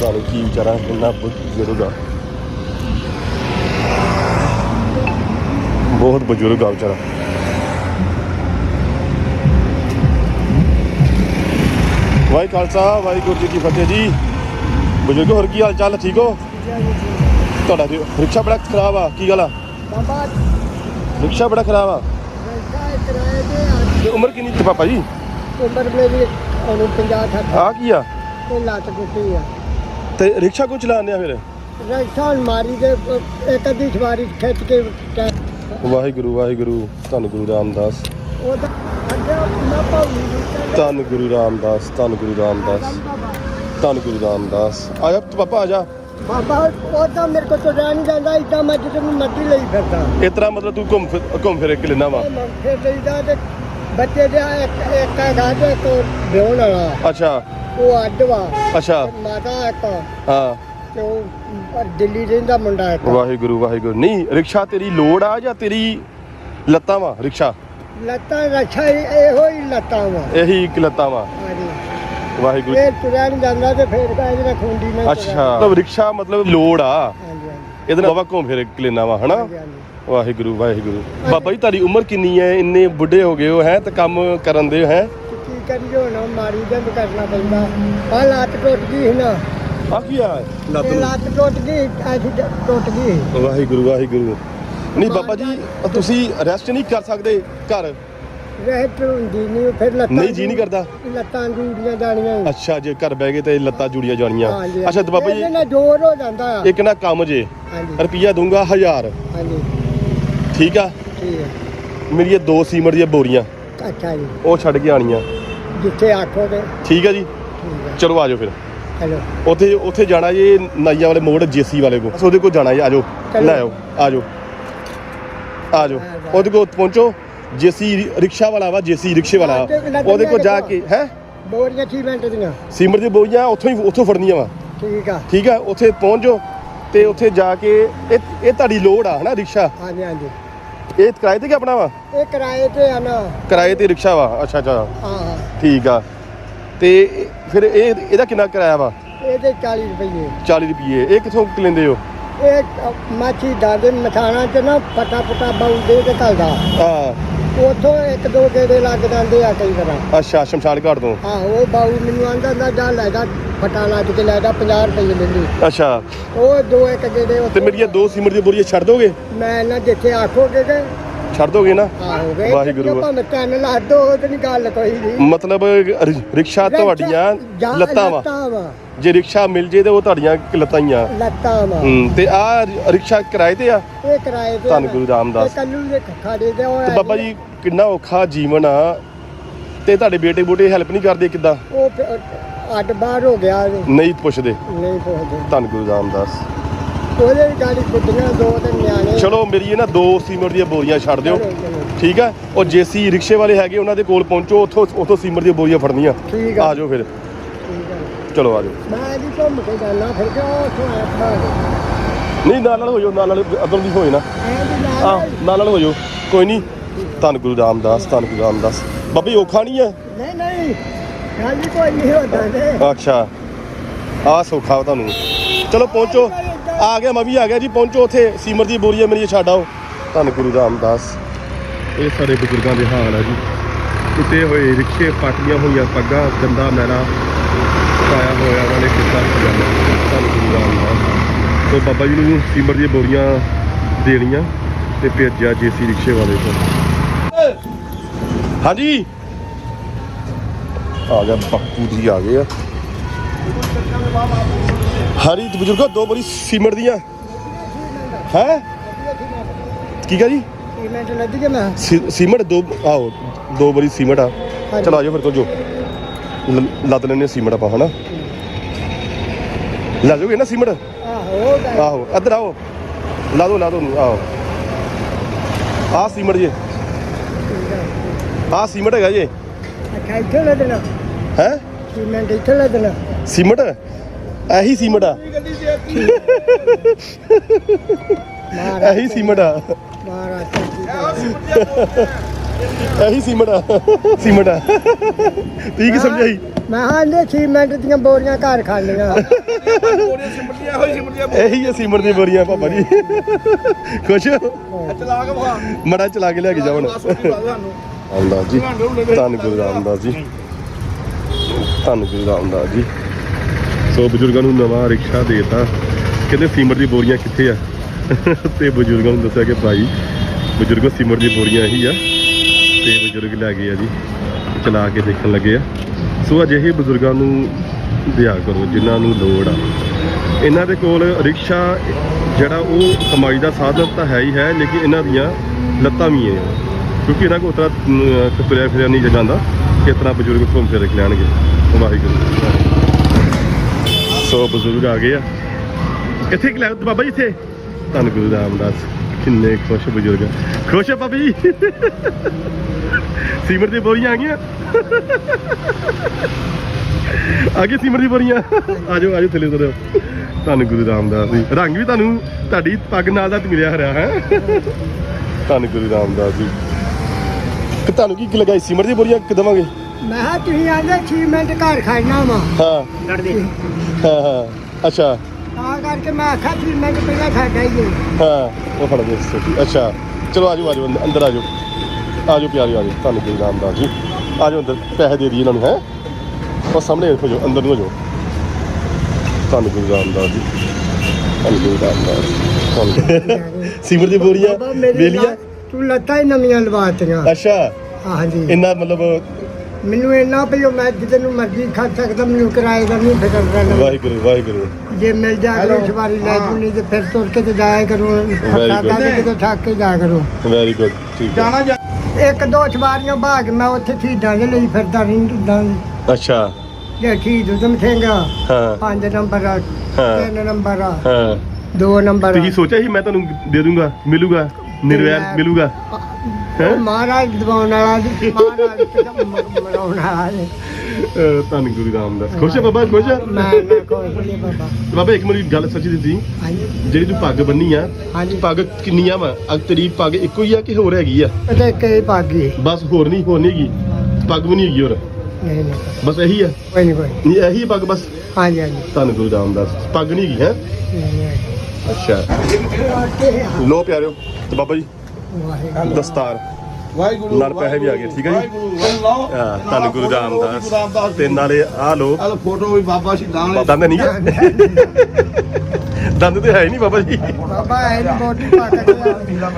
ਪਤਾ ਨਹੀਂ ਕੀ ਵਿਚਾਰਾ ਇੰਨਾ ਬਜ਼ੁਰਗ ਆ। ਬਹੁਤ ਬਜ਼ੁਰਗ ਆ ਵਿਚਾਰਾ। ਵਾਹਿ ਖਾਲਸਾ ਵਾਹਿਗੁਰੂ ਜੀ ਕੀ ਫਤਿਹ ਜੀ। ਬਜ਼ੁਰਗ ਹੋਰ ਕੀ ਹਾਲ ਚਾਲ? ਠੀਕ ਹੋ? ਤੁਹਾਡਾ ਰਿਕਸ਼ਾ ਬੜਾ ਖਰਾਬ ਆ। ਕੀ ਗੱਲ ਆ? ਰਿਕਸ਼ਾ ਬੜਾ ਖਰਾਬ ਆ। ਤੇ ਉਮਰ ਕਿੰਨੀ ਤੇ ਪਾਪਾ ਜੀ? ਉਮਰ ਮੇਰੀ ਉਹਨੂੰ 50 60 ਆ ਕੀ ਆ? ਤੇ ਲੱਤ ਟੁੱਟੀ ਆ। ਤੇ ਰਿਕਸ਼ਾ ਕੋ ਚਲਾਉਂਦੇ ਆ ਫਿਰ? ਰਸਤਾ ਮਾਰੀ ਦੇ ਇੱਕ ਅੱਧੀ ਸਵਾਰੀ ਖਿੱਚ ਕੇ ਵਾਹਿਗੁਰੂ ਵਾਹਿਗੁਰੂ ਧੰਨ ਗੁਰੂ ਰਾਮਦਾਸ। ਉਹਦਾ ਅੱਗੇ ਨਾ ਪਾਉਣੀ ਧੰਨ ਗੁਰੂ ਰਾਮਦਾਸ ਧੰਨ ਗੁਰੂ ਰਾਮਦਾਸ ਧੰਨ ਗੁਰੂ ਰਾਮਦਾਸ। ਆ ਜਾ ਪਾਪਾ ਆ ਜਾ ਬਾਬਾ ਉਹ ਤਾਂ ਮੇਰੇ ਕੋਲ ਤੁਰਿਆ ਨਹੀਂ ਜਾਂਦਾ ਇਦਾਂ ਮੈਂ ਜਿੱਦ ਨੂੰ ਮੱਦੀ ਲਈ ਫਿਰਦਾ। ਇਸ ਤਰ੍ਹਾਂ ਮਤਲਬ ਤੂੰ ਘੁੰਮ ਫਿਰ ਘੁੰਮ ਫਿਰ ਕੇ ਲੈਣਾ ਵਾ? ਫਿਰ ਲਈਦਾ ਤੇ ਬੱਚੇ ਦੇ ਇੱਕ ਇੱਕ ਹੈਗਾ ਤੇ ਇੱਕ ਵਿਆਹਣ ਵਾਲਾ। ਅੱਛਾ। ਉਹ ਅੱਡ ਵਾ। ਅੱਛਾ। ਤੇ ਮਾਤਾ ਇੱਕ। ਹਾਂ। ਤੇ ਉਹ ਦਿੱਲੀ ਰਹਿੰਦਾ ਮੁੰਡਾ ਇੱਕ। ਵਾਹਿਗੁਰੂ ਵਾਹਿਗੁਰੂ। ਨਹੀਂ ਰਿਕਸ਼ਾ ਤੇਰੀ ਲੋੜ ਆ ਜਾਂ ਤੇਰੀ ਲੱਤਾਂ ਵਾ ਰਿਕਸ਼ਾ? ਲੱਤਾਂ ਰੱਛਾ ਇਹੋ ਹੀ ਲੱਤਾਂ ਵਾ। ਇਹੀ ਇੱਕ ਲੱਤਾਂ ਵਾ। ਹਾਂਜੀ। ਵਾਹਿਗੁਰੂ। ਇਹ ਤੁਰਿਆ ਨਹੀਂ ਜਾਂਦਾ ਤੇ ਫੇਰ ਕਹਿੰਦੇ ਨੇ ਖੁੰਡੀ ਨਾਲ ਅੱਛਾ ਮਤਲਬ ਰਿਕਸ਼ਾ ਮਤਲਬ ਲੋੜ ਆ। ਹਾਂਜੀ ਹਾਂਜੀ। ਇਹਦੇ ਨਾਲ ਬਾਬਾ ਘੁੰਮ ਫਿਰ ਕੇ ਲੈਣਾ ਵਾ ਹਨਾ? ਹਾਂਜੀ, ਹਾਂਜੀ। ਵਾਹਿਗੁਰੂ ਵਾਹਿਗੁਰੂ। ਬਾਬਾ ਜੀ ਤੁਹਾਡੀ ਉਮਰ ਕਿੰਨੀ ਹੈ ਇੰਨੇ ਬੁੱਢੇ ਹੋ ਗਏ ਹੋ ਹੈ? ਤੇ ਕੰਮ ਕਰਨ ਦੇ ਹੈ? ਹੁਣ ਮਾਰੀ ਵੀ ਕਰਨਾ ਪੈਂਦਾ। ਆ ਲੱਤ ਟੁੱਟ ਗਈ ਸੀ ਨਾ। ਆ ਕੀ ਆ? ਇਹ ਲੱਤ ਟੁੱਟ ਗਈ ਐਸੀ ਟ- ਟੁੱਟ ਗਈ ਵਾਹਿਗੁਰੂ ਵਾਹਿਗੁਰੂ। ਨਹੀਂ ਬਾਬਾ ਜੀ ਤੁਸੀਂ ਰੈਸਟ ਨਹੀਂ ਕਰ ਸਕਦੇ ਘਰ? ਰਹਿਤ ਹੁੰਦੀ ਨਹੀਂ ਫਿਰ ਲੱਤਾਂ ਨਹੀਂ ਜੀ ਨਹੀਂ ਕਰਦਾ। ਲੱਤਾਂ ਜੂੜੀਆਂ ਜਾਣੀਆਂ। ਅੱਛਾ ਜੇ ਘਰ ਬਹਿ ਗਏ ਤੇ ਲੱਤਾਂ ਜੁੜੀਆਂ ਜਾਣੀਆਂ। ਹਾਂਜੀ, ਅੱਛਾ ਤੇ ਬਾਬਾ ਇਹਦੇ ਜੀ ਨਾਲ ਜ਼ੋਰ ਹੋ ਜਾਂਦਾ। ਆ ਇੱਕ ਨਾ ਕੰਮ ਜੇ। ਹਾਂਜੀ। ਰੁਪਈਆ ਦੂੰਗਾ 1000 ਹਾਂਜੀ। ਠੀਕ ਆ? ਠੀਕ ਹੈ ਮੇਰੀਆਂ ਦੋ ਸੀਮਟ ਦੀਆਂ ਬੋਰੀਆਂ। ਅੱਛਾ ਜੀ। ਉਹ ਛੱਡ ਕੇ ਆਣੀਆਂ ਜਿੱਥੇ ਆਖੋਗੇ। ਠੀਕ ਆ ਜੀ। ਠੀਕ ਹੈ ਚਲੋ ਆਜੋ ਫਿਰ। ਚਲੋ। ਉੱਥੇ ਉੱਥੇ ਜਾਣਾ ਜੇ ਨਾਈਆਂ ਵਾਲੇ ਮੋੜ ਜੇਸੀ ਵਾਲੇ ਕੋ ਉਹਦੇ ਕੋਲ ਜਾਣਾ ਜੀ ਆਜੋ। ਲੈ ਆਓ ਆਜੋ ਆਜੋ ਉਹਦੇ ਕੋਲ ਪਹੁੰਚੋ। ਜੇਸੀ ਰਿਕਸ਼ਾ ਵਾਲਾ ਵਾ ਜੇਸੀ ਰਿਕਸ਼ੇ ਵਾਲਾ। ਉਹਦੇ ਕੋਲ ਜਾ ਕੇ ਹੈ? ਬੋਰੀਆਂ ਸੀਮੈਂਟ ਦੀਆਂ। ਸੀਮਟ ਦੀਆਂ ਬੋਰੀਆਂ ਉੱਥੋਂ ਹੀ ਉੱਥੋਂ ਫੜਨੀਆਂ ਵਾ। ਠੀਕ ਆ। ਠੀਕ ਆ ਉੱਥੇ ਪਹੁੰਚ ਜਾਓ ਤੇ ਉੱਥੇ ਜਾ ਕੇ ਇਹ ਇਹ ਤੁਹਾਡੀ ਲੋੜ ਆ ਹਨਾ ਰਿਕਸ਼ਾ? ਹਾਂਜੀ ਹਾਂਜੀ। ਇਹ ਕਿਰਾਏ ਤੇ ਕਿ ਆਪਣਾ ਵਾ? ਇਹ ਕਿਰਾਏ ਤੇ ਆ ਨਾ। ਕਿਰਾਏ ਤੇ ਰਿਕਸ਼ਾ ਵਾ? ਅੱਛਾ ਅੱਛਾ। ਹਾਂ ਹਾਂ। ਠੀਕ ਆ। ਤੇ ਫਿਰ ਇਹ ਇਹਦਾ ਕਿੰਨਾ ਕਿਰਾਇਆ ਵਾ? ਇਹਦੇ 40 ਰੁਪਏ 40 ਰੁਪਏ ਇਹ ਕਿੱਥੋਂ ਲੈਂਦੇ ਹੋ? ਇਹ ਮਾਛੀ ਦਾਦੇ ਮਥਾਣਾ ਚ ਨਾ ਫਟਾ ਫਟਾ ਬਾਉ ਦੇ ਕੇ ਘਲਦਾ। ਹਾਂ। ਉਥੋਂ ਇੱਕ ਦੋ ਗੇੜੇ ਲੱਗ ਜਾਂਦੇ ਆ ਕਈ ਵਾਰ। ਅੱਛਾ ਸ਼ਮਸ਼ਾਨ ਘਾਟ ਤੋਂ? ਆਹੋ ਉਹ ਬਾਉ ਮੈਨੂੰ ਆਂਦਾ ਦਾ ਜਾ ਲੈ ਜਾ ਫਟਾ ਲੱਗ ਕੇ ਲੈ ਜਾ 50 ਰੁਪਏ ਲੈਂਦੀ ਅੱਛਾ। ਉਹ ਦੋ ਇੱਕ ਗੇੜੇ ਤੇ ਉੱਥੇ ਮੇਰੀਆਂ ਦੋ ਸੀਮਟ ਦੀਆਂ ਬੋਰੀਆਂ ਛੱਡ ਦੋਗੇ? ਮੈਂ ਨਾ ਜਿੱਥੇ ਆਖੋਗੇ ਤੇ ਛੱਡ ਦੋਗੇ ਨਾ? ਆਹੋ ਵੇ ਵਾਹਿਗੁਰੂ। ਭਾਵੇਂ ਤਿੰਨ ਲਾ ਦੋ ਉਹ ਤੇ ਨਹੀਂ ਗੱਲ ਕੋਈ ਨਹੀਂ ਮਤਲਬ ਰਿ- ਰਿਕਸ਼ਾ ਤੁਹਾਡੀਆਂ ਜਾਂ ਲੱਤਾਂ ਵਾ। ਲੱਤਾਂ ਵਾ। ਜੇ ਰਿਕਸ਼ਾ ਮਿਲ ਜੇ ਤੇ ਉਹ ਤੁਹਾਡੀਆਂ ਲੱਤਾਂ ਹੀ ਆ ਲੱਤਾਂ ਵਾ। ਹੂੰ ਤੇ ਆ ਰਿਕਸ਼ਾ ਕਿਰਾਏ ਤੇ ਆ? ਇਹ ਕਿਰਾਏ ਤੇ ਧੰਨ ਆ। ਗੁਰੂ ਰਾਮਦਾਸ। ਇਹ ਕੱਲੂ ਦੇ ਖਾੜੇ ਦੇ ਉਹ ਤੇ ਬਾਬਾ ਜੀ ਕਿੰਨਾ ਔਖਾ ਜੀਵਨ ਆ। ਤੇ ਤੁਹਾਡੇ ਬੇਟੇ ਬੂਟੇ ਹੈਲਪ ਨਹੀਂ ਕਰਦੇ ਕਿੱਦਾਂ? ਉਹ ਅੱਡ ਬਾਹਰ ਹੋ ਗਿਆ। ਨਹੀਂ ਪੁੱਛਦੇ। ਨਹੀਂ ਧੰਨ ਗੁਰੂ ਰਾਮਦਾਸ। ਉਹਦੇ ਵੀ ਗਾੜੀ ਗੁੱਡੀਆਂ ਦੋ ਤੇ ਨਿਆਣੇ। ਚਲੋ ਮੇਰੀ ਇਹ ਨਾ ਦੋ ਸੀਮਟ ਦੀਆਂ ਬੋਰੀਆਂ ਛੱਡ ਦਿਓ। ਠੀਕ ਆ? ਉਹ ਜੇਸੀ ਰਿਕਸ਼ੇ ਵਾਲੇ ਹੈਗੇ ਉਹਨਾਂ ਦੇ ਕੋਲ ਪਹੁੰਚੋ ਉੱਥੋਂ ਉੱਥੋਂ ਸੀਮਟ ਦੀਆਂ ਬੋਰੀਆਂ ਫੜਨੀਆਂ। ਆ ਜਾਓ ਫਿਰ। ਚਲੋ ਆ ਜਾਓ। ਮੈਂ ਜੀ ਘੁੰਮ ਕੇ ਜਾਣਾ ਫਿਰ ਕਿ ਉਹ ਉੱਥੋਂ ਆਇਆ ਬਾਹਰ ਨਹੀਂ ਨਾਲ ਨਾਲ ਹੋ ਜਾਓ ਨਾਲ ਨਾਲ ਅਦਰ ਦੀ ਹੋਏ ਨਾ। ਐਂ ਵੀ ਆ ਨਾਲ ਹੋ। ਜਾਓ ਕੋਈ ਨਹੀਂ ਧੰਨ ਗੁਰੂ ਰਾਮਦਾਸ ਧੰਨ ਗੁਰੂ ਰਾਮਦਾਸ। ਬੱਬੀ ਔਖਾ ਨਹੀਂ ਆ ਨਹੀਂ ਨਹੀਂ। ਗੱਲ ਹੀ ਕੋਈ ਨਹੀਂ ਹੁੰਦਾ ਤੇ। ਅੱਛਾ। ਆ ਸੌਖਾ ਵਾ ਤੁਹਾਨੂੰ। ਚਲੋ ਪਹੁੰਚੋ। ਆ ਗਿਆ ਮੈਂ ਵੀ ਆ ਗਿਆ ਜੀ ਪਹੁੰਚੋ ਉੱਥੇ। ਸੀਮਰ ਦੀ ਬੋਰੀਆਂ ਮੇਰੀਆਂ ਛੱਡ ਆਓ। ਧੰਨ ਗੁਰੂ ਰਾਮਦਾਸ। ਇਹ ਸਾਰੇ ਬਜ਼ੁਰਗਾਂ ਦੇ ਹਾਲ ਆ ਜੀ। ਟੁੱਟੇ ਹੋਏ ਰਿਕਸ਼ੇ ਪਾਟੀਆਂ ਹੋਈਆਂ ਪੱਗਾਂ ਗੰਦਾ ਮੈਲਾ ਪਾਇਆ ਹੋਇਆ ਉਹਨਾਂ ਨੇ ਕਿੱਦਾਂ ਧੰਨ ਗੁਰੂ ਰਾਮਦਾਸ ਤੋਂ ਬਾਬਾ ਜੀ ਨੂੰ ਸੀਮਰ ਦੀਆਂ ਬੋਰੀਆਂ ਦੇਣੀਆਂ ਤੇ ਭੇਜਿਆ ਜੇਸੀ ਰਿਕਸ਼ੇ ਵਾਲੇ ਕੋਲ। ਹਾਂਜੀ? ਆ ਗਿਆ ਬਾਪੂ ਜੀ ਆ ਗਏ ਆ। ਹਰੀ ਬਜ਼ੁਰਗੋ ਦੋ ਬੋਰੀ ਸੀਮਟ ਦੀਆਂ। ਹੈ? ਕੀ ਕਹ ਜੀ? ਸੀਮੈਂਟ ਲੱਗ ਗਿਆ ਮੈਂ ਸੀ- ਸੀਮਟ ਦੋ ਆਓ ਦੋ ਬੋਰੀ ਸੀਮਟ ਆ। ਚਲ ਆਜੋ ਫਿਰ ਤੋਂ ਜੋ। ਲ- ਲੱਦ ਲੈਣੇ ਸੀਮਟ ਆਪਾਂ ਹਨਾ? ਲੈ ਜਾਓਗੇ ਨਾ ਸੀਮਟ? ਆਹੋ ਆਹੋ ਇੱਧਰ ਆਓ। ਲਾ ਦੋ ਲਾ ਦੋ ਨੂੰ, ਆਓ ਆ ਸੀਮਟ ਜੀ। ਆ ਸੀਮਟ ਹੈਗਾ ਜੀ। ਅੱਛਾ ਇੱਥੇ ਲੱਦਣਾ ਹੈ? ਸੀਮੈਂਟ ਇੱਥੇ ਲੱਦਣਾ ਸੀਮਟ? ਇਹੀ ਸੀਮਟ ਆ। ਮਹਾਰਾਜ ਇਹੀ ਸੀਮਟ ਆ। ਮਹਾਰਾਜ ਇਹੀ ਸੀਮਟ ਆ। ਸੀਮਟ ਆ। ਤੁਸੀਂ ਕੀ ਸਮਝਿਆ ਸੀ? ਮੈਂ ਹਾਂ ਨੇ ਸੀਮੈਂਟ ਦੀਆਂ ਬੋਰੀਆਂ ਘਰ ਖਾਣੀਆਂ ਇਹੀ ਹੈ ਸੀਮਰ ਦੀਆਂ ਬੋਰੀਆਂ ਪਾਪਾ ਜੀ। ਖੁਸ਼ ਚਲਾ ਕੇ ਵਹਾ ਮੜਾ ਚਲਾ ਕੇ ਲੈ ਕੇ ਜਾਵਣ ਰਾਮਦਾਸ ਜੀ। ਧੰਨ ਗੁਰੂ ਰਾਮਦਾਸ ਜੀ। ਧੰਨ ਗੁਰੂ ਰਾਮਦਾਸ ਜੀ। ਸੋ ਬਜ਼ੁਰਗਾਂ ਨੂੰ ਨਵਾਂ ਰਿਕਸ਼ਾ ਦੇਤਾ। ਕਹਿੰਦੇ ਸੀਮਰ ਦੀ ਬੋਰੀਆਂ ਕਿੱਥੇ ਆ? ਤੇ ਬਜ਼ੁਰਗਾਂ ਨੂੰ ਦੱਸਿਆ ਕਿ ਭਾਈ ਬਜ਼ੁਰਗੋ ਸੀਮਰ ਦੀ ਬੋਰੀਆਂ ਇਹੀ ਆ। ਤੇ ਬਜ਼ੁਰਗ ਲੈ ਗਏ ਆ ਜੀ, ਚਲਾ ਕੇ ਦੇਖਣ ਲੱਗੇ ਆ। ਸੋ ਅਜਿਹੇ ਬਜ਼ੁਰਗਾਂ ਨੂੰ ਦਿਆ ਕਰੋ, ਜਿਨ੍ਹਾਂ ਨੂੰ ਲੋੜ ਆ। ਇਹਨਾਂ ਦੇ ਕੋਲ ਰਿਕਸ਼ਾ, ਜਿਹੜਾ ਉਹ ਕਮਾਈ ਦਾ ਸਾਧਨ ਤਾਂ ਹੈ ਹੀ ਹੈ, ਲੇਕਿਨ ਇਹਨਾਂ ਦੀਆਂ ਲੱਤਾਂ ਵੀ ਹੈ ਕਿਉਂਕਿ ਇਹਨਾਂ ਕੋਲ ਉਤਰਾ ਤੁਰਿਆ ਫਿਰਿਆ ਨਹੀਂ ਜਾਂਦਾ ਕਿਸ ਤਰ੍ਹਾਂ ਬਜ਼ੁਰਗ ਘੁੰਮ ਫਿਰ ਲੈਣਗੇ। ਵਾਹਿਗੁਰੂ। ਸੋ ਬਜ਼ੁਰਗ ਆ ਗਏ ਆ। ਇੱਥੇ ਕਿ ਲੈ ਬਾਬਾ ਜੀ ਇੱਥੇ। ਧੰਨ ਗੁਰੂ ਰਾਮਦਾਸ। ਕਿੰਨੇ ਖੁਸ਼ ਬਜ਼ੁਰਗ। ਖੁਸ਼ ਜੀ ਸੀਮਰ ਦੀ ਬੋਰੀਆਂ ਆ ਗਈਆਂ। ਆ ਗਏ ਸੀਮਰ ਦੀ ਬੋਰੀਆਂ। ਆਜੋ ਆਜੋ ਥੱਲੇ ਉਤਰੋ। ਧੰਨ ਗੁਰੂ ਰਾਮਦਾਸ ਜੀ। ਰੰਗ ਵੀ ਤੁਹਾਨੂੰ ਤੁਹਾਡੀ ਪੱਗ ਨਾਲ ਦਾ ਮਿਲਿਆ ਹਰਿਆ ਹੈ। ਧੰਨ ਗੁਰੂ ਰਾਮਦਾਸ ਜੀ। ਕਿ ਤੁਹਾਨੂੰ ਕੀ ਕੀ ਲੱਗਾ ਸੀ? ਸੀਮਰ ਦੀ ਬੋਰੀਆਂ ਕਿ ਦੇਵਾਂਗੇ? ਮੈਂ ਹਾਂ ਤੁਸੀਂ ਆਂਦੇ ਸੀਮੈਂਟ ਘਰ ਖਾਣਾ ਵਾ। ਹਾਂ। ਲੜਦੇ। ਹਾਂ ਹਾਂ। ਅੱਛਾ। ਤਾਂ ਕਰਕੇ ਮੈਂ ਆਖਿਆ ਸੀਮੈਂਟ ਪਹਿਲਾਂ ਸਾਡਾ ਹੀ ਹੈ ਹਾਂ ਉਹ ਫੜ ਦੇ ਸੋਟੀ ਅੱਛਾ ਚਲੋ ਆਜੋ ਆਜੋ ਅੰਦਰ- ਆਜੋ ਆਜੋ ਪਿਆਰੇ ਆਜੋ ਤੁਹਾਨੂੰ ਗੁਰੂ ਰਾਮਦਾਸ ਜੀ। ਆਜੋ ਅੰਦਰ ਪੈਸੇ ਦੇ ਦਈਏ ਇਹਨਾਂ ਨੂੰ ਹੈ? ਉਹ ਸਾਹਮਣੇ ਹੋ ਜਾਓ ਅੰਦਰ ਨੂੰ ਹੋ ਜਾਓ। ਤੁਹਾਨੂੰ ਗੁਰੂ ਰਾਮਦਾਸ ਜੀ। ਤੁਹਾਨੂੰ ਗੁਰੂ ਰਾਮਦਾਸ ਤੁਹਾਨੂੰ ਸੀਮਰ ਦੀ ਬੋਰੀਆਂ ਲੱਤ- ਤੂੰ ਲੱਤਾਂ ਹੀ ਨਵੀਆਂ ਲਵਾਤੀਆਂ ਅੱਛਾ। ਹਾਂਜੀ। ਇੰਨਾ ਮਤਲਬ ਮੈਨੂੰ ਇੰਨਾ ਵੀ ਉਹ ਮੈਂ ਜਿੱਦ ਨੂੰ ਮਰਜ਼ੀ ਖਾ ਸਕਦਾ ਮੈਨੂੰ ਕਿਰਾਏ ਦਾ ਨਹੀਂ ਫਿਕਰ ਰਹਿਣਾ ਵਾਹਿਗੁਰੂ ਵਾਹਿਗੁਰੂ। ਜੇ ਮਿਲ ਜਾ ਕਰੋ ਇਸ ਵਾਰੀ ਲੈ ਜੂ ਨਹੀਂ ਤੇ ਫਿਰ ਤੁਰ ਕੇ ਤੇ ਜਾਇਆ ਕਰੂੰ ਸਾਡਾ ਤੇ ਕਿਤੇ ਥੱਕ ਕੇ ਜਾ ਕਰੂੰ। ਵੈਰੀ ਗੁੱਡ ਠੀਕ ਹੈ। ਜਾਣਾ ਜਾ ਇੱਕ ਦੋ ਸਵਾਰੀਆਂ ਭਾਗ ਮੈਂ ਉੱਥੇ ਠੀਡਾਂ ਦੇ ਲਈ ਫਿਰਦਾ ਰਹਿੰਦਾ ਅੱਛਾ। ਜੇ ਠੀਕ ਉਦਮ ਆ, ਹਾਂ। ਪੰਜ ਨੰਬਰ ਆ ਹਾਂ। ਤਿੰਨ ਨੰਬਰ ਆ ਹਾਂ। ਦੋ ਨੰਬਰ ਆ। ਤੁਸੀਂ ਸੋਚਿਆ ਸੀ ਮੈਂ ਤੁਹਾਨੂੰ ਦੇ ਦੂੰਗਾ ਮਿਲੂਗਾ ਨਿਰਵੈਰ। ਮਿਲੂਗਾ? ਉਹ ਮਹਾਰਾਜ ਦਵਾਉਣ ਵਾਲਾ ਜੀ ਮਹਾਰਾਜ ਤੇ ਮ- ਮਰਾਉਣ ਵਾਲਾ ਜੀ ਅਹ ਧੰਨ ਗੁਰੂ ਰਾਮਦਾਸ। ਖੁਸ਼ ਹੈ ਬਾਬਾ ਖੁਸ਼ ਹੈ? ਮੈਂ ਮੈਂ ਕੋਈ ਨਹੀਂ ਬਾਬਾ। ਬਾਬਾ ਇੱਕ ਮੇਰੀ ਗੱਲ ਸੱਚੀ ਦਿੱਤੀ ਹਾਂਜੀ ਜਿਹੜੀ ਤੂੰ ਪੱਗ ਬੰਨੀ ਆ ਹਾਂਜੀ ਪੱਗ ਕਿੰਨੀਆਂ ਵਾ? ਅਗ ਤੇਰੀ ਪੱਗ ਇੱਕੋ ਹੀ ਆ ਕਿ ਹੋਰ ਹੈਗੀ ਆ? ਤੇ ਕਈ ਭਾਗੀ ਬਸ ਹੋਰ ਨਹੀਂ ਹੋਰ ਨਹੀਂ ਹੈਗੀ। ਪੱਗ ਵੀ ਨਹੀਂ ਹੈਗੀ ਹੋਰ। ਨਹੀਂ ਨਹੀਂ। ਬਸ ਇਹੀ ਆ। ਕੋਈ ਨਹੀਂ ਕੋਈ ਨਹੀਂ ਇਹੀ ਪੱਗ ਬਸ। ਹਾਂਜੀ ਹਾਂਜੀ ਧੰਨ ਗੁਰੂ ਰਾਮਦਾਸ। ਪੱਗ ਨਹੀਂ ਹੈਗੀ ਹੈ? ਨਹੀਂ, ਨਹੀਂ। ਅੱਛਾ। ਲੋ ਪਿਆਰਿਓ ਤੇ ਬਾਬਾ ਜੀ। ਦਸਤਾਰ। ਵਾਹਿਗੁਰੂ ਨਾਲ ਪੈਸੇ ਵੀ ਆ ਗਏ, ਠੀਕ ਹੈ ਜੀ? ਹਾਂ, ਧੰਨ ਗੁਰੂ ਰਾਮਦਾਸ ਤੇ ਨਾਲੇ ਆ ਲੋ ਆਹ ਲਓ ਫੋਟੋ ਵੀ ਬਾਬਾ ਵਾਲੇ ਦੰਦ ਨਹੀਂ ਹੈ ਦੰਦ ਤੇ ਹੈ ਹੀ ਨਹੀਂ ਬਾਬਾ ਜੀ। ਬਾਬਾ ਨੀ ਬੋਟੀ ਪਾ ਕੇ ਲਿਆ।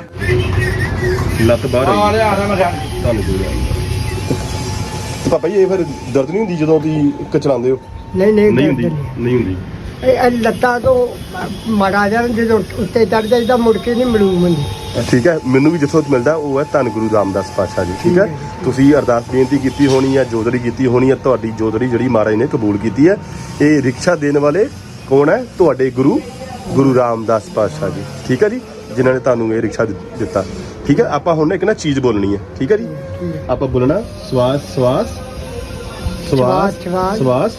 ਲੱਤ ਬਾਹਰ ਆ ਰਿਹਾ ਆ ਰਿਹਾ ਮੈਂ ਕਿਹਾ। ਧੰਨ ਗੁਰੂ ਰਾਮਦਾਸ ਤੇ ਪਾਪਾ ਜੀ ਇਹ ਫਿਰ ਦਰਦ ਨਹੀਂ ਹੁੰਦੀ ਜਦੋਂ ਤੁਸੀਂ ਕਚਲਾਉਂਦੇ ਹੋ? ਨਹੀਂ ਨਹੀਂ ਨਹੀਂ ਹੁੰਦੀ ਨਹੀਂ। ਹੁੰਦੀ। ਇਹ ਇਹ ਲੱਤਾਂ ਤੋਂ ਮੜਾ ਜਾਣ ਜਦੋਂ ਉੱਤੇ ਚੜ ਜਾਈਦਾ ਮੁੜ ਕੇ ਨਹੀਂ ਮਲੂਮ ਹੁੰਦੀ ਠੀਕ ਹੈ ਮੈਨੂੰ ਵੀ ਜਿੱਥੋਂ ਮਿਲਦਾ ਉਹ ਹੈ ਧੰਨ ਗੁਰੂ ਰਾਮਦਾਸ ਪਾਤਸ਼ਾਹ ਜੀ ਠੀਕ ਹੈ? ਠੀਕ ਹੈ। ਤੁਸੀਂ ਅਰਦਾਸ ਬੇਨਤੀ ਕੀਤੀ ਹੋਣੀ ਹੈ ਜੋਦੜੀ ਕੀਤੀ ਹੋਣੀ ਹੈ ਤੁਹਾਡੀ ਜੋਦੜੀ ਜਿਹੜੀ ਮਹਾਰਾਜ ਨੇ ਕਬੂਲ ਕੀਤੀ ਹੈ ਇਹ ਰਿਕਸ਼ਾ ਦੇਣ ਵਾਲੇ ਕੌਣ ਹੈ? ਤੁਹਾਡੇ ਗੁਰੂ ਗੁਰੂ ਰਾਮਦਾਸ ਪਾਤਸ਼ਾਹ ਜੀ ਠੀਕ ਹੈ ਜੀ? ਜਿਨ੍ਹਾਂ ਨੇ ਤੁਹਾਨੂੰ ਇਹ ਰਿਕਸ਼ਾ ਦਿੱਤਾ ਠੀਕ ਹੈ? ਆਪਾਂ ਹੁਣ ਇੱਕ ਨਾ ਚੀਜ਼ ਬੋਲਣੀ ਹੈ ਠੀਕ ਹੈ ਜੀ। ਆਪਾਂ ਬੋਲਣਾ ਸਵਾਸ ਸਵਾਸ ਸਵਾਸ ਸਵਾਸ, ਸਵਾਸ।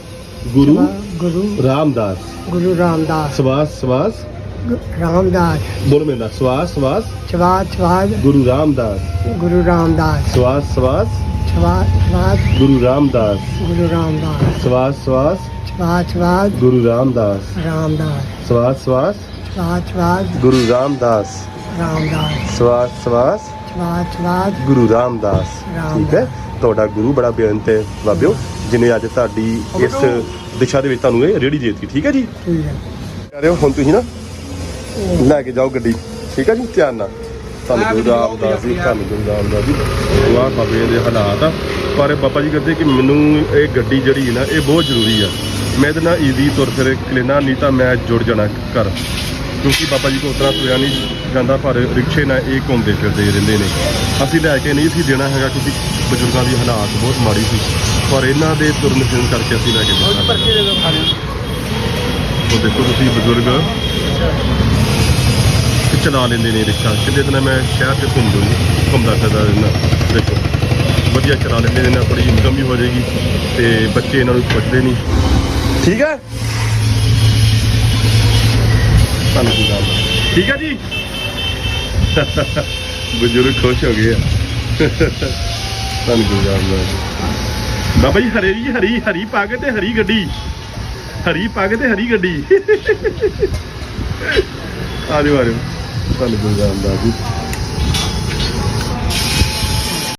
ਗੁਰੂ ਗੁਰੂ ਰਾਮਦਾਸ ਗੁਰੂ ਰਾਮਦਾਸ ਸਵਾਸ ਸਵਾਸ ਗੁ- ਰਾਮਦਾਸ ਬੋਲ ਮੇਰਾ ਸਵਾਸ ਸਵਾਸ ਸਵਾਸ ਸਵਾਸ ਗੁਰੂ ਰਾਮਦਾਸ ਗੁਰੂ ਰਾਮਦਾਸ ਸਵਾਸ ਸਵਾਸ ਸਵਾਸ ਸਵਾਸ ਗੁਰੂ ਰਾਮਦਾਸ ਗੁਰੂ ਰਾਮਦਾਸ ਸਵਾਸ ਸਵਾਸ ਸਵਾਸ ਸਵਾਸ ਗੁਰੂ ਰਾਮਦਾਸ ਰਾਮਦਾਸ ਸਵਾਸ ਸਵਾਸ ਸਵਾਸ ਸਵਾਸ ਗੁਰੂ ਰਾਮਦਾਸ ਰਾਮਦਾਸ ਸਵਾਸ ਸਵਾਸ ਸਵਾਸ ਸਵਾਸ ਗੁਰੂ ਰਾਮਦਾਸ ਠੀਕ ਹੈ ਤੁਹਾਡਾ ਗੁਰੂ ਬੜਾ ਬੇਅੰਤ ਹੈ ਬਾਬਿਓ ਜਿਨੇ ਅੱਜ ਤੁਹਾਡੀ ਇਸ ਦਿਸ਼ਾ ਦੇ ਵਿੱਚ ਤੁਹਾਨੂੰ ਇਹ ਰੇੜੀ ਦੇ ਦਿੱਤੀ ਠੀਕ ਹੈ ਜੀ? ਠੀਕ ਹੈ। ਹੋ ਹੁਣ ਤੁਸੀਂ ਨਾ ਲੈ ਕੇ ਜਾਓ ਗੱਡੀ ਠੀਕ ਹੈ ਜੀ? ਧਿਆਨ ਨਾਲ। ਤੁਹਾਨੂੰ ਗੁਰੂ ਰਾਮਦਾਸ ਜੀ ਤੁਹਾਨੂੰ ਗੁਰੂ ਰਾਮਦਾਸ ਜੀ। ਵਾਹ ਬਾਬੇ ਦੇ ਹਾਲਾਤ ਆ। ਪਰ ਬਾਬਾ ਜੀ ਕਹਿੰਦੇ ਕਿ ਮੈਨੂੰ ਇਹ ਗੱਡੀ ਜਿਹੜੀ ਨਾ ਇਹ ਬਹੁਤ ਜ਼ਰੂਰੀ ਆ। ਮੈਂ ਇਹਦੇ ਨਾਲ ਈਜ਼ੀ ਤੁਰ ਫਿਰ ਲੈਣਾ ਨਹੀਂ ਤਾਂ ਮੈਂ ਜੁੜ ਜਾਣਾ ਘਰ। ਕਿਉਂਕਿ ਬਾਬਾ ਜੀ ਕੋਲ ਉਤਰਾ ਤੁਰਿਆ ਨਹੀਂ ਜਾਂਦਾ ਪਰ ਰਿਕਸ਼ੇ ਨਾਲ ਇਹ ਘੁੰਮਦੇ ਫਿਰਦੇ ਰਹਿੰਦੇ ਨੇ। ਅਸੀਂ ਲੈ ਕੇ ਨਹੀਂ ਸੀ ਦੇਣਾ ਹੈਗਾ ਕਿਉਂਕਿ ਬਜ਼ੁਰਗਾਂ ਦੀ ਹਾਲਾਤ ਬਹੁਤ ਮਾੜੀ ਸੀ। ਪਰ ਇਹਨਾਂ ਦੇ ਤੁਰਨ ਫਿਰਨ ਕਰਕੇ ਅਸੀਂ ਲੈ ਕੇ ਦਿੱਤਾ। ਪਰਚੇ ਦੇ ਦੋ ਖਾਣੇ ਉਹ ਦੇਖੋ ਤੁਸੀਂ ਬਜ਼ੁਰਗ। ਕਿ ਚਲਾ ਲੈਂਦੇ ਨੇ ਰਿਕਸ਼ਾ। ਕਿਤੇ ਦਿਨ ਮੈਂ ਸ਼ਹਿਰ 'ਚ ਘੁੰਮ ਜੂਗੀ ਘੁੰਮਦਾ ਫਿਰਦਾ ਰਹਿੰਦਾ। ਦੇਖੋ ਵਧੀਆ ਚਲਾ ਲੈਂਦੇ ਨੇ ਥੋੜੀ ਇਨਕਮ ਵੀ ਹੋ ਜਾਏਗੀ ਤੇ ਬੱਚੇ ਇਹਨਾਂ ਨੂੰ ਪੁੱਛਦੇ ਨਹੀਂ। ਠੀਕ ਹੈ? ਤੁਹਾਨੂੰ ਕੀ ਗੱਲ ਠੀਕ ਹੈ ਜੀ? ਬਜ਼ੁਰਗ ਖੁਸ਼ ਹੋ ਗਏ ਆ। ਤੁਹਾਨੂੰ ਕੀ ਗੱਲ ਬਾਬਾ ਜੀ ਹਰੇ ਜੀ ਹਰੀ ਹਰੀ ਪਾ ਕੇ ਤੇ ਹਰੀ ਗੱਡੀ। ਹਰੀ ਪਾ ਕੇ ਤੇ ਹਰੀ ਗੱਡੀ। ਆ ਜਾਓ ਆ ਜਾਓ। ਤੁਹਾਨੂੰ ਜੀ।